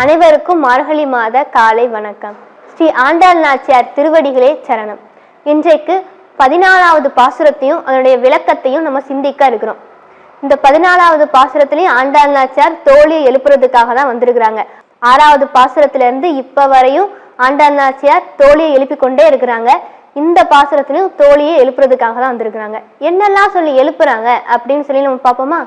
அனைவருக்கும் மார்கழி மாத காலை வணக்கம். ஸ்ரீ ஆண்டாள் நாச்சியார் திருவடிகளே சரணம். இன்றைக்கு பதினாலாவது பாசுரத்தையும் அதனுடைய விளக்கத்தையும் நம்ம சிந்திக்க இருக்கிறோம். இந்த பதினாலாவது பாசுரத்திலையும் ஆண்டாள் நாச்சியார் தோழியை எழுப்புறதுக்காக தான் வந்திருக்கிறாங்க. ஆறாவது பாசுரத்திலிருந்து இருந்து வரையும் ஆண்டாள் நாச்சியார் தோழியை எழுப்பி கொண்டே இருக்கிறாங்க. இந்த பாசுரத்திலையும் தோழியை எழுப்புறதுக்காக தான் வந்திருக்கிறாங்க. என்னெல்லாம் சொல்லி எழுப்புறாங்க அப்படின்னு சொல்லி நம்ம பார்ப்போமா?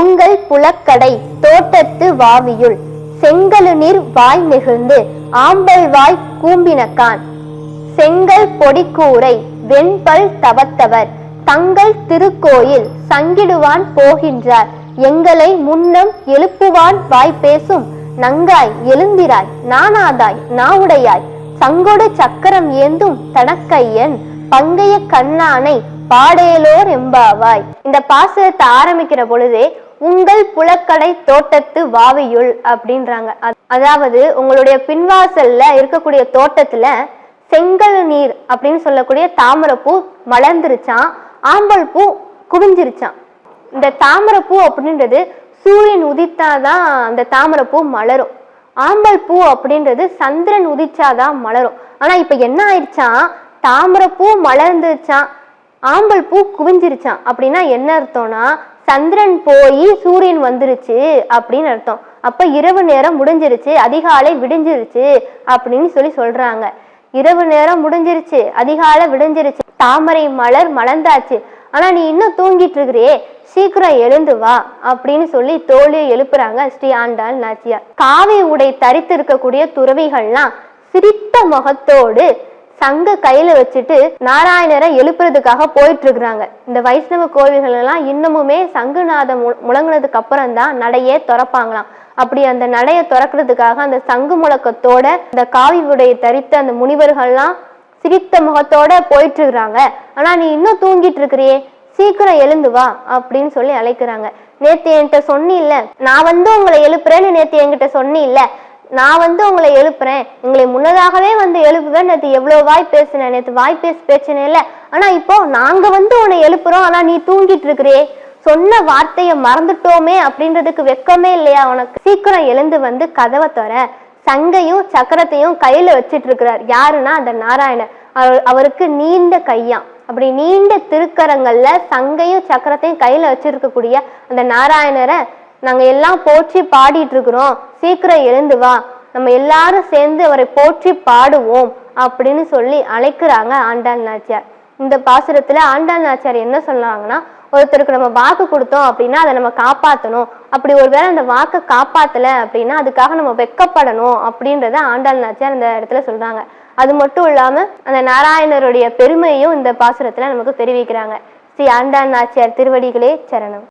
உங்கள் புலக்கடை தோட்டத்து வாவியுள். செங்கலு நீர் வாய் நெகிழ்ந்து ஆம்பல் வாய் கூம்பினக்கான் செங்கல் பொடிக்கூரை வெண்பல் தவத்தவர் தங்கள் திருக்கோயில் சங்கிடுவான் போகின்றார். எங்களை முன்னம் எழுப்புவான் வாய் பேசும் நங்காய் எழுந்திராய் நானாதாய் நாவுடையாய். சங்கொடு சக்கரம் ஏந்தும் தனக்கையன் பங்கைய கண்ணானை பாடேலோர் எம்பாவாய். இந்த பாசுரத்தை ஆரம்பிக்கிற பொழுதே உங்கள் புலக்கடை தோட்டத்து வாவியுள் அப்படின்றாங்க. அதாவது உங்களுடைய பின்வாசல்ல இருக்கக்கூடிய தோட்டத்துல செங்கல் நீர் அப்படின்னு சொல்லக்கூடிய தாமரைப்பூ மலர்ந்துருச்சான் ஆம்பல் பூ குவிஞ்சிருச்சான் இந்த தாமரைப்பூ அப்படின்றது சூரியன் உதித்தாதான் அந்த தாமரைப்பூ மலரும். ஆம்பல் பூ அப்படின்றது சந்திரன் உதிச்சாதான் மலரும். ஆனா இப்ப என்ன ஆயிடுச்சான் தாமரைப்பூ மலர்ந்துருச்சான் ஆம்பல் பூ குவிஞ்சிருச்சான் அப்படின்னா என்ன அர்த்தம்னா சந்திரன் போய் சூரியன் வந்துருச்சு அப்படின்னு அர்த்தம். அப்ப இரவு நேரம் முடிஞ்சிருச்சு அதிகாலை விடிஞ்சிருச்சு அப்படின்னு சொல்லி சொல்றாங்க. இரவு நேரம் முடிஞ்சிருச்சு அதிகாலை விடிஞ்சிருச்சு தாமரை மலர் மலர்ந்தாச்சு. ஆனா நீ இன்னும் தூங்கிட்டு இருக்கிறியே சீக்கிரம் எழுந்து வா அப்படின்னு சொல்லி தோழியை எழுப்புறாங்க ஸ்ரீ ஆண்டாள் நாச்சியார். காவி உடை தரித்து இருக்கக்கூடிய துறவிகள்லாம் சிரித்த முகத்தோடு தங்க கையில வச்சுட்டு நாராயணரை எழுப்புறதுக்காக போயிட்டு இருக்கிறாங்க இந்த வைஷ்ணவ கோவில்கள் எல்லாம் இன்னமுமே சங்குநாதம் முழங்கினதுக்கு அப்புறம் தான் நடையே திறப்பாங்களாம். அப்படி அந்த நடையை திறக்கிறதுக்காக அந்த சங்கு முழக்கத்தோட இந்த காவி உடையை தரித்த அந்த முனிவர்கள்லாம் சிரித்த முகத்தோட போயிட்டு இருக்கிறாங்க ஆனா நீ இன்னும் தூங்கிட்டு இருக்கிறியே சீக்கிரம் எழுந்து வா அப்படின்னு சொல்லி அழைக்கிறாங்க. நேத்து என்கிட்ட சொன்னில்ல நான் வந்து உங்களை எழுப்புறேன்னு நேத்து என்கிட்ட சொன்னில்ல நான் வந்து உங்களை எழுப்புறேன். உங்களை முன்னதாகவே வந்து எழுப்புவேன். நேற்று எவ்வளோ வாய் பேசினேன். நேற்று வாய் பேசி பேசினே இல்லை. ஆனால் இப்போ நாங்கள் வந்து உன்னை எழுப்புறோம். ஆனால் நீ தூங்கிட்டு இருக்கிறே. சொன்ன வார்த்தையை மறந்துட்டோமே அப்படின்றதுக்கு வெக்கமே இல்லையா உனக்கு? சீக்கிரம் எழுந்து வந்து கதவை தர சங்கையும் சக்கரத்தையும் கையில வச்சிட்டு இருக்கிறார். யாருன்னா அந்த நாராயணர். அவர் அவருக்கு நீண்ட கையாம் அப்படி நீண்ட திருக்கரங்கள்ல சங்கையும் சக்கரத்தையும் கையில வச்சிருக்கக்கூடிய அந்த நாராயணரை நாங்க எல்லாம் போற்றி பாடிட்டு இருக்கிறோம் சீக்கிரம் எழுந்து வா. நம்ம எல்லாரும் சேர்ந்து அவரை போற்றி பாடுவோம் அப்படின்னு சொல்லி அழைக்கிறாங்க ஆண்டாள் நாச்சியார். இந்த பாசுரத்துல ஆண்டாள் நாச்சியார் என்ன சொன்னாங்கன்னா ஒருத்தருக்கு நம்ம வாக்கு கொடுத்தோம் அப்படின்னா அதை நம்ம காப்பாற்றணும் அப்படி ஒருவேளை அந்த வாக்கை காப்பாத்தல அப்படின்னா அதுக்காக நம்ம வெக்கப்படணும் அப்படின்றத ஆண்டாள் நாச்சியார் இந்த இடத்துல சொல்றாங்க. அது மட்டும் இல்லாம அந்த நாராயணருடைய பெருமையும் இந்த பாசுரத்துல நமக்கு தெரிவிக்கிறாங்க. ஸ்ரீ ஆண்டாள் நாச்சியார் திருவடிகளே சரணம்.